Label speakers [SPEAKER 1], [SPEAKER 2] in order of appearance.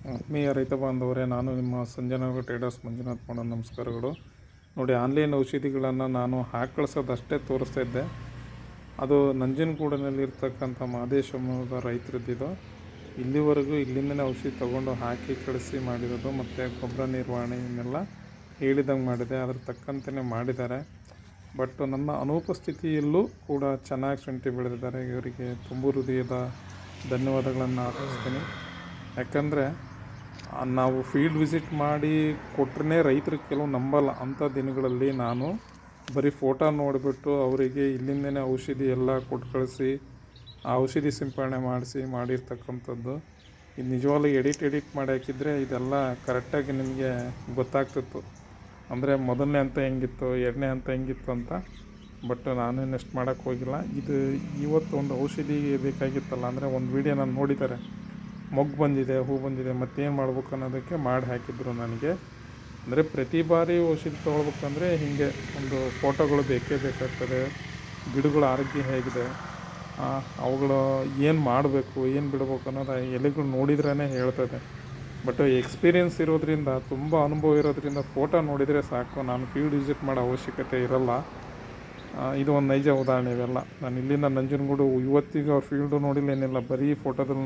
[SPEAKER 1] ಆತ್ಮೀಯ ರೈತ ಬಾಂಧವರೇ, ನಾನು ನಿಮ್ಮ ಸಂಜನಾ ಟ್ರೇಡರ್ಸ್ ಮಂಜುನಾಥ್ ಮಾಡೋ, ನಮಸ್ಕಾರಗಳು. ನೋಡಿ, ಆನ್ಲೈನ್ ಔಷಧಿಗಳನ್ನು ನಾನು ಹಾಕಿ ಕಳ್ಸೋದಷ್ಟೇ ತೋರಿಸ್ತಾ ಇದ್ದೆ. ಅದು ನಂಜನಗೂಡಿನಲ್ಲಿರ್ತಕ್ಕಂಥ ಮಹದೇಶ್ವರದ ರೈತರದ್ದಿದು. ಇಲ್ಲಿವರೆಗೂ ಇಲ್ಲಿಂದನೇ ಔಷಧಿ ತೊಗೊಂಡು ಹಾಕಿ ಕಳಿಸಿ ಮಾಡಿರೋದು ಮತ್ತು ಗೊಬ್ಬರ ನಿರ್ವಹಣೆ ಇವನ್ನೆಲ್ಲ ಹೇಳಿದಂಗೆ ಮಾಡಿದೆ ಅದ್ರ ತಕ್ಕಂತೆಯೇ ಮಾಡಿದ್ದಾರೆ. ಬಟ್ ನನ್ನ ಅನುಪಸ್ಥಿತಿಯಲ್ಲೂ ಕೂಡ ಚೆನ್ನಾಗಿ ಶುಂಠಿ ಬೆಳೆದಿದ್ದಾರೆ. ಇವರಿಗೆ ತುಂಬು ಹೃದಯದ ಧನ್ಯವಾದಗಳನ್ನು ಅರ್ಪಿಸ್ತೀನಿ. ಯಾಕಂದರೆ ನಾವು ಫೀಲ್ಡ್ ವಿಸಿಟ್ ಮಾಡಿ ಕೊಟ್ರೇ ರೈತರು ಕೆಲವು ನಂಬಲ್ಲ. ಅಂಥ ದಿನಗಳಲ್ಲಿ ನಾನು ಬರೀ ಫೋಟೋ ನೋಡಿಬಿಟ್ಟು ಅವರಿಗೆ ಇಲ್ಲಿಂದನೇ ಔಷಧಿ ಎಲ್ಲ ಕೊಟ್ಟು ಕಳಿಸಿ, ಆ ಔಷಧಿ ಸಿಂಪಡಣೆ ಮಾಡಿಸಿ ಮಾಡಿರ್ತಕ್ಕಂಥದ್ದು. ಇದು ನಿಜವಾಗ್ಲೂ ಎಡಿಟ್ ಎಡಿಟ್ ಮಾಡಿ ಹಾಕಿದರೆ ಇದೆಲ್ಲ ಕರೆಕ್ಟಾಗಿ ನಿಮಗೆ ಗೊತ್ತಾಗ್ತಿತ್ತು. ಅಂದರೆ ಮೊದಲನೇ ಅಂತ ಹೆಂಗಿತ್ತು, ಎರಡನೇ ಅಂತ ಹೆಂಗಿತ್ತು ಅಂತ. ಬಟ್ ನಾನು ಎಷ್ಟು ಮಾಡೋಕ್ಕೆ ಹೋಗಿಲ್ಲ. ಇದು ಇವತ್ತು ಒಂದು ಔಷಧಿ ಬೇಕಾಗಿತ್ತಲ್ಲ, ಅಂದರೆ ಒಂದು ವೀಡಿಯೋ ನಾನು ನೋಡಿದ್ದಾರೆ. ಮೊಗ್ಗು ಬಂದಿದೆ, ಹೂ ಬಂದಿದೆ, ಮತ್ತೇನು ಮಾಡ್ಬೇಕು ಅನ್ನೋದಕ್ಕೆ ಮಾಡಿ ಹಾಕಿದ್ರು ನನಗೆ. ಅಂದರೆ ಪ್ರತಿ ಬಾರಿ ಔಷಧಿ ತೊಗೊಳ್ಬೇಕಂದ್ರೆ ಹೀಗೆ ಒಂದು ಫೋಟೋಗಳು ಬೇಕೇ ಬೇಕಾಗ್ತದೆ. ಗಿಡಗಳ ಆರೋಗ್ಯ ಹೇಗಿದೆ? ಅವುಗಳು ಏನು ಮಾಡಬೇಕು, ಏನು ಬಿಡಬೇಕು ಅನ್ನೋದು ಎಲೆಗಳು ನೋಡಿದ್ರೇ ಹೇಳ್ತದೆ. ಬಟ್ ಎಕ್ಸ್ಪೀರಿಯನ್ಸ್ ಇರೋದ್ರಿಂದ, ತುಂಬ ಅನುಭವ ಇರೋದ್ರಿಂದ ಫೋಟೋ ನೋಡಿದರೆ ಸಾಕು. ನಾನು ಫೀಲ್ಡ್ ವಿಸಿಟ್ ಮಾಡೋ ಅವಶ್ಯಕತೆ ಇರಲ್ಲ. ಇದು ಒಂದು ನೈಜ ಉದಾಹರಣೆ ಇವೆಲ್ಲ. ನಾನು ಇಲ್ಲಿಂದ ನಂಜನಗೂಡು, ಇವತ್ತಿಗೆ ಅವ್ರ ಫೀಲ್ಡು ನೋಡಿಲ್ಲ, ಏನಿಲ್ಲ, ಬರೀ ಫೋಟೋದಲ್ಲಿ